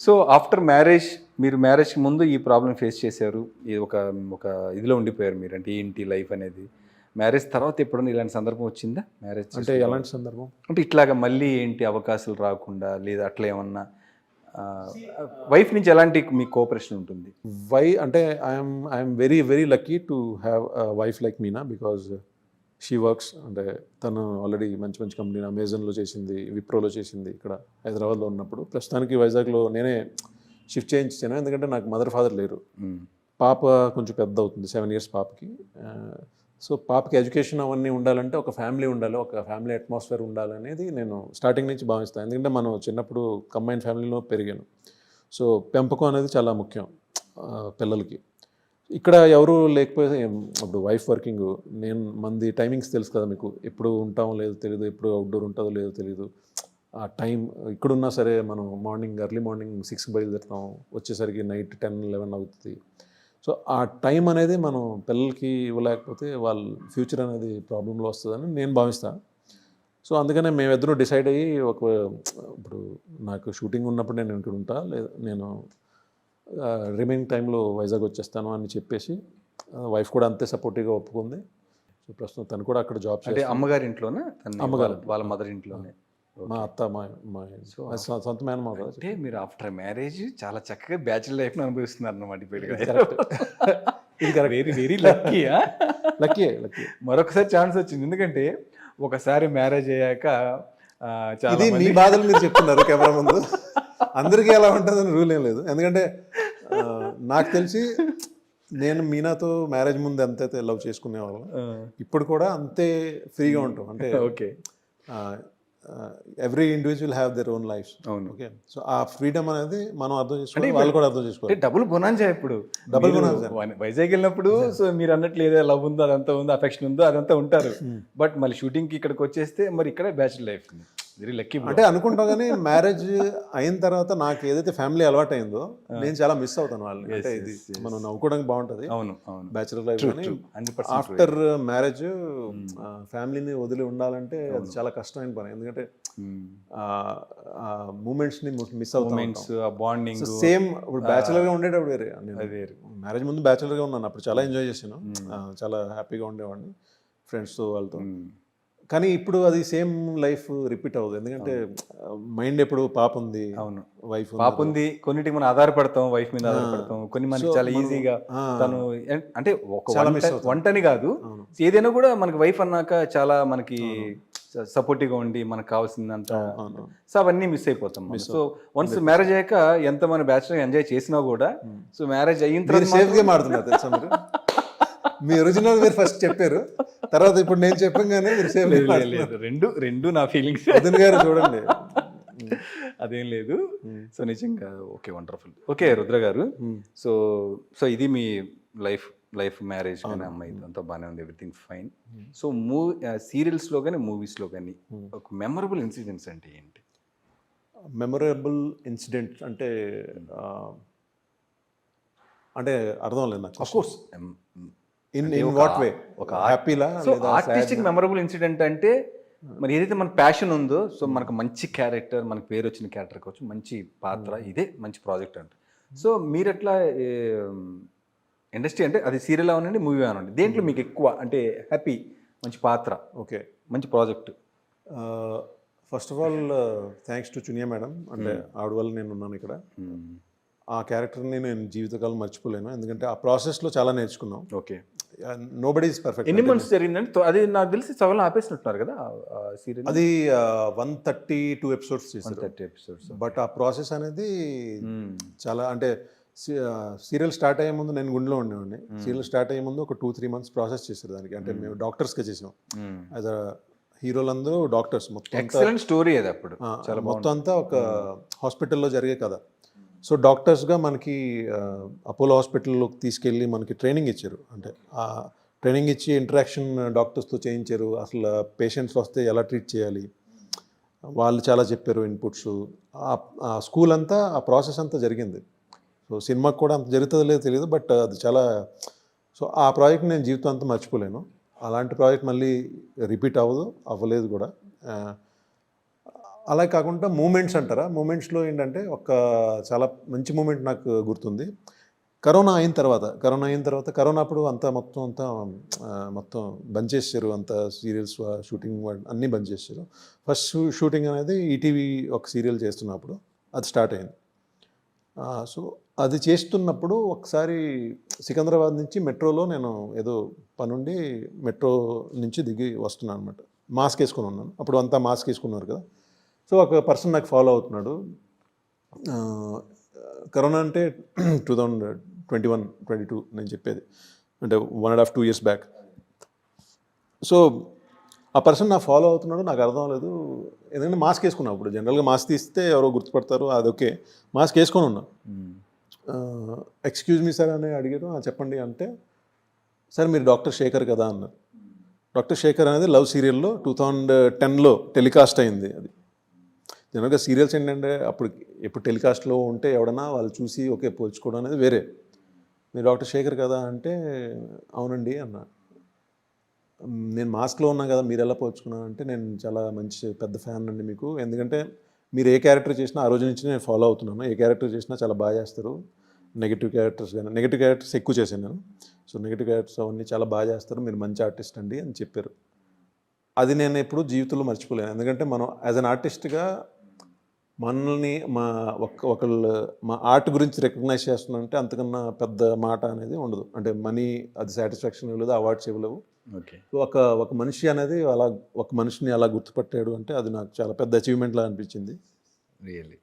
So after marriage మీరు marriage ముందు ఈ ప్రాబ్లం ఫేస్ చేశారు. ఇది ఒక ఒక ఇదిలో ఉండిపోయారు మీరు. అంటే ఏంటి లైఫ్ అనేది. మ్యారేజ్ తర్వాత ఎప్పుడైనా ఇలాంటి సందర్భం వచ్చిందా? మ్యారేజ్ అంటే ఎలాంటి సందర్భం? అంటే ఇట్లాగా మళ్ళీ ఏంటి అవకాశాలు రాకుండా లేదా అట్లా ఏమన్నా వైఫ్ నుంచి ఎలాంటి మీ కోఆపరేషన్ ఉంటుంది? వై అంటే I'm I'm very very lucky to have wife like Meena because she works అంటే తను ఆల్రెడీ మంచి మంచి కంపెనీ అమెజాన్లో చేసింది విప్రోలో చేసింది ఇక్కడ హైదరాబాద్లో ఉన్నప్పుడు. ప్రస్తుతానికి వైజాగ్లో నేనే షిఫ్ట్ చేయించాను ఎందుకంటే నాకు మదర్ ఫాదర్ లేరు. మ్మ్. పాప కొంచెం పెద్ద అవుతుంది సెవెన్ ఇయర్స్ పాపకి. సో పాపకి ఎడ్యుకేషన్ అవన్నీ ఉండాలంటే ఒక ఫ్యామిలీ ఉండాలి ఒక ఫ్యామిలీ అట్మాస్ఫియర్ ఉండాలనేది నేను స్టార్టింగ్ నుంచి భావిస్తాను. ఎందుకంటే మనం చిన్నప్పుడు కంబైన్ ఫ్యామిలీలో పెరిగాను. సో పెంపకం అనేది చాలా ముఖ్యం పిల్లలకి. ఇక్కడ ఎవరు లేకపోతే ఇప్పుడు వైఫ్ వర్కింగ్ నేను మంది టైమింగ్స్ తెలుసు కదా మీకు. ఎప్పుడు ఉంటామో లేదో తెలియదు ఎప్పుడు అవుట్డోర్ ఉంటుందో లేదో తెలియదు ఆ టైం ఇక్కడున్నా సరే మనం మార్నింగ్ ఎర్లీ మార్నింగ్ సిక్స్కి బయలుదేరుతాం. వచ్చేసరికి నైట్ టెన్ లెవెన్ అవుతుంది. సో ఆ టైం అనేది మనం పిల్లలకి ఇవ్వలేకపోతే వాళ్ళ ఫ్యూచర్ అనేది ప్రాబ్లంలో వస్తుందని నేను భావిస్తాను సో అందుకనే మేమిద్దరం డిసైడ్ అయ్యి ఒక ఇప్పుడు నాకు షూటింగ్ ఉన్నప్పుడు నేను ఇక్కడ ఉంటా లేదా నేను రిమైనింగ్ టైంలో వైజాగ్ వచ్చేస్తాను అని చెప్పేసి వైఫ్ కూడా అంతే సపోర్టివ్గా ఒప్పుకుంది. సో ప్రస్తుతం తను కూడా అక్కడ జాబ్ అంటే అమ్మగారి ఇంట్లోనా? అమ్మగారి వాళ్ళ- మదర్ ఇంట్లోనే. మా అత్త మా మా సొంత మేనమా అంటే మీరు ఆఫ్టర్ మ్యారేజ్ చాలా చక్కగా బ్యాచులర్ లైఫ్ అనుభవిస్తున్నారు అన్నమాట ఇది very very lucky lucky lucky మరొకసారి ఛాన్స్ వచ్చింది. ఎందుకంటే ఒకసారి మ్యారేజ్ అయ్యాక చాలా ఇది మీ బాధలు మీరు చెప్తున్నారు కెమెరా ముందు. అందరికీ ఎలా ఉంటుందని రూల్ ఏం లేదు. ఎందుకంటే నాకు తెలిసి నేను మీనాతో మ్యారేజ్ ముందు ఎంతైతే లవ్ చేసుకునేవాళ్ళం. ఇప్పుడు కూడా అంతే ఫ్రీగా ఉంటాం. అంటే okay. Every individual have their own life అవును. ఓకే సో ఆ ఫ్రీడమ్ అనేది మనం అర్థం చేసుకోవాలి వాళ్ళు కూడా అర్థం చేసుకోవాలి. డబుల్ బొనాంజా ఇప్పుడు. Bonanza. వై- వైజాగ్ వెళ్ళినప్పుడు సో మీరు అన్నట్లు ఏదో లవ్ ఉందో అదంతా ఉందో అఫెక్షన్ ఉందో అదంతా ఉంటారు. బట్ మళ్ళీ షూటింగ్కి ఇక్కడికి వచ్చేస్తే మరి ఇక్కడ బ్యాచులర్ లైఫ్ వెరీ లక్కీ అంటే అనుకుంటాం కానీ మ్యారేజ్ అయిన తర్వాత నాకు ఏదైతే ఫ్యామిలీ అలవాటు అయిందో నేను చాలా మిస్ అవుతాను వాళ్ళని. అంటే ఇది మనం నవ్వుకోవడానికి బాగుంటుంది. అవును అవును. బ్యాచులర్ లైఫ్ కానీ ఆఫ్టర్ మ్యారేజ్ ఫ్యామిలీని వదిలి ఉండాలంటే అది చాలా కష్టమైన పని. ఎందుకంటే మూమెంట్స్ని మిస్ అవుతాం బాండింగ్ సేమ్ ఇప్పుడు బ్యాచులర్గా ఉండేటప్పుడు వేరే. మ్యారేజ్ ముందు బ్యాచులర్గా ఉన్నాను. అప్పుడు చాలా ఎంజాయ్ చేశాను. ఆ, చాలా హ్యాపీగా ఉండేవాడిని. ఫ్రెండ్స్తో వాళ్ళతో. కానీ ఇప్పుడు అది సేమ్ లైఫ్ రిపీట్ అవ్వదు. ఎందుకంటే మైండ్ ఎప్పుడు పాప ఉంది అవును. వైఫ్ పాప ఉంది కొన్నిటికి మనం ఆధారపడతాం వైఫ్ మీద ఆధారపడతాం. కొన్ని మనకి చాలా ఈజీగా తను అంటే ఒక వంట వంటని కాదు ఏదైనా కూడా మనకి వైఫ్ అన్నాక చాలా మనకి సపోర్టివ్గా ఉండి మనకు కావాల్సిందంత సో అవన్నీ మిస్ అయిపోతాం. సో వన్స్ మ్యారేజ్ అయ్యాక ఎంత మన బ్యాచులర్ ఎంజాయ్ చేసినా కూడా సో మ్యారేజ్ అయిన తర్వాత సేఫ్ గేమ్ ఆడుతున్నారు తెలుసా మీరు? మీ ఒరిజినల్ మీరు ఫస్ట్ చెప్పారు. తర్వాత ఇప్పుడు నేను చెప్పంగానే మీరు లేదు, రెండు రెండు నా ఫీలింగ్స్ వదిన గారు చూడండి. అదేం లేదు. సో నిజంగా ఓకే వండర్ఫుల్ ఓకే రుద్ర గారు. సో సో ఇది మీ లైఫ్ లైఫ్ మ్యారేజ్ కానీ అమ్మాయి అంతా బాగానే ఉంది. ఎవ్రీథింగ్ ఫైన్ సో మూవీ సీరియల్స్లో కానీ మూవీస్లో కానీ ఒక మెమరబుల్ ఇన్సిడెంట్స్ అంటే ఏంటి? మెమొరబుల్ ఇన్సిడెంట్ అంటే అంటే అర్థం లేదు నాకు. Of course in in what way ఒక హ్యాపీలా సో ఆర్టిస్టిక్ మెమరబుల్ ఇన్సిడెంట్ అంటే మరి ఏదైతే మన ప్యాషన్ ఉందో సో మనకు మంచి క్యారెక్టర్ మనకు పేరు వచ్చిన క్యారెక్టర్ కావచ్చు మంచి పాత్ర ఇదే మంచి ప్రాజెక్ట్ అంట. సో మీరు ఎట్లా ఇండస్ట్రీ అంటే అది సీరియల్ అవనండి మూవీ అవనండి? దేంట్లో మీకు ఎక్కువ అంటే హ్యాపీ మంచి పాత్ర? ఓకే మంచి project first of all thanks to Chuniya madam అంటే ఆవిడ వల్ల నేను ఉన్నాను ఇక్కడ ఆ క్యారెక్టర్ని నేను జీవితకాలం మర్చిపోలేను. ఎందుకంటే ఆ ప్రాసెస్లో చాలా నేర్చుకున్నాం. Okay. Nobody is perfect ఎన్ని మంత్స్ జరిగిందంటే తో- అది నాకు తెలిసి సవలం ఆపేసినట్టున్నారు కదా సీరియల్. అది వన్ థర్టీ టూ ఎపిసోడ్స్ చేశారు. Thirty episodes. బట్ ఆ ప్రాసెస్ అనేది చాలా అంటే సీరియల్ స్టార్ట్ అయ్యే ముందు నేను గుండెలో ఉండేవాడిని. సీరియల్ స్టార్ట్ అయ్యే ముందు ఒక టూ త్రీ మంత్స్ ప్రాసెస్ చేశారు దానికి. అంటే మేము డాక్టర్స్గా చేసాం. యాజ్ అ హీరోలందరూ డాక్టర్స్. మొత్తం ఎక్సలెంట్ స్టోరీ అది అప్పుడు. మొత్తం అంతా ఒక హాస్పిటల్లో జరిగే కదా సో డాక్టర్స్గా మనకి అపోలో హాస్పిటల్లోకి తీసుకెళ్ళి మనకి ట్రైనింగ్ ఇచ్చారు. అంటే ట్రైనింగ్ ఇచ్చి ఇంటరాక్షన్ డాక్టర్స్తో చేయించారు. అసలు పేషెంట్స్ వస్తే ఎలా ట్రీట్ చేయాలి? వాళ్ళు చాలా చెప్పారు ఇన్పుట్స్. ఆ స్కూల్ అంతా ఆ ప్రాసెస్ అంతా జరిగింది. సో సినిమాకి కూడా అంత జరుగుతుందో లేదో తెలియదు. బట్ అది చాలా సో ఆ ప్రాజెక్ట్ నేను జీవితం అంతా మర్చిపోలేను. అలాంటి ప్రాజెక్ట్ మళ్ళీ రిపీట్ అవ్వదు అవ్వలేదు కూడా. అలా కాకుండా మూమెంట్స్ అంటారా? మూమెంట్స్లో ఏంటంటే ఒక చాలా మంచి మూమెంట్ నాకు గుర్తుంది. కరోనా అయిన తర్వాత కరోనా అయిన తర్వాత కరోనా అప్పుడు అంతా మొత్తం అంతా మొత్తం బంద్ చేశారు అంత సీరియల్స్ షూటింగ్ అన్నీ బంద్ చేశారు ఫస్ట్ షూటింగ్ అనేది ఈటీవీ ఒక సీరియల్ చేస్తున్నప్పుడు అది స్టార్ట్ అయింది. సో అది చేస్తున్నప్పుడు ఒకసారి సికింద్రాబాద్ నుంచి మెట్రోలో నేను ఏదో పనుండి మెట్రో నుంచి దిగి వస్తున్నాను అనమాట మాస్క్ వేసుకొని ఉన్నాను. అప్పుడు అంతా మాస్క్ వేసుకున్నారు కదా. సో ఒక పర్సన్ నాకు ఫాలో అవుతున్నాడు. కరోనా అంటే two thousand twenty one twenty two నేను చెప్పేది. అంటే one and half two years back. So ఆ పర్సన్ నా ఫాలో అవుతున్నాడు నాకు అర్థం లేదు ఎందుకంటే మాస్క్ వేసుకున్నాను ఇప్పుడు జనరల్గా మాస్క్ తీస్తే ఎవరో గుర్తుపడతారు అది ఓకే. మాస్క్ వేసుకొని ఉన్నా. ఎక్స్క్యూజ్ మీ సార్ అని అడిగారు. "ఆ, చెప్పండి అంటే సార్ మీరు డాక్టర్ శేఖర్ కదా అన్నారు. డాక్టర్ శేఖర్ అనేది లవ్ సీరియల్లో టూ థౌజండ్ టెన్లో టెలికాస్ట్ అయింది అది. జనరల్గా సీరియల్స్ ఏంటంటే అప్పుడు ఇప్పుడు టెలికాస్ట్లో ఉంటే ఎవడన్నా వాళ్ళు చూసి ఓకే పోల్చుకోవడం అనేది వేరే. మీరు డాక్టర్ శేఖర్ కదా అంటే అవునండి అన్నా. నేను మాస్క్లో ఉన్నా కదా మీరు ఎలా పోల్చుకున్నాను అంటే నేను చాలా మంచి పెద్ద ఫ్యాన్ అండి మీకు. ఎందుకంటే మీరు ఏ క్యారెక్టర్ చేసినా ఆ రోజు నుంచి నేను ఫాలో అవుతున్నాను. ఏ క్యారెక్టర్ చేసినా చాలా బాగా చేస్తారు. నెగిటివ్ క్యారెక్టర్స్ కానీ నెగిటివ్ క్యారెక్టర్స్ ఎక్కువ చేశాను నేను. సో నెగిటివ్ క్యారెక్టర్స్ అవన్నీ చాలా బాగా చేస్తారు. మీరు మంచి ఆర్టిస్ట్ అండి అని చెప్పారు. అది నేను ఎప్పుడు జీవితంలో మర్చిపోలేను. ఎందుకంటే మనం యాజ్ అన్ ఆర్టిస్ట్గా మనల్ని మా ఒక ఒకళ్ళు మా ఆర్ట్ గురించి రికగ్నైజ్ చేస్తున్నారంటే అంతకన్నా పెద్ద మాట అనేది ఉండదు. అంటే మనీ అది సాటిస్ఫాక్షన్ ఇవ్వలేదు అవార్డ్స్ ఇవ్వలేవు. ఓకే. ఒక ఒక మనిషి అనేది అలా ఒక మనిషిని అలా గుర్తుపట్టాడు అంటే అది నాకు చాలా పెద్ద అచీవ్మెంట్ లా అనిపించింది. రియల్లీ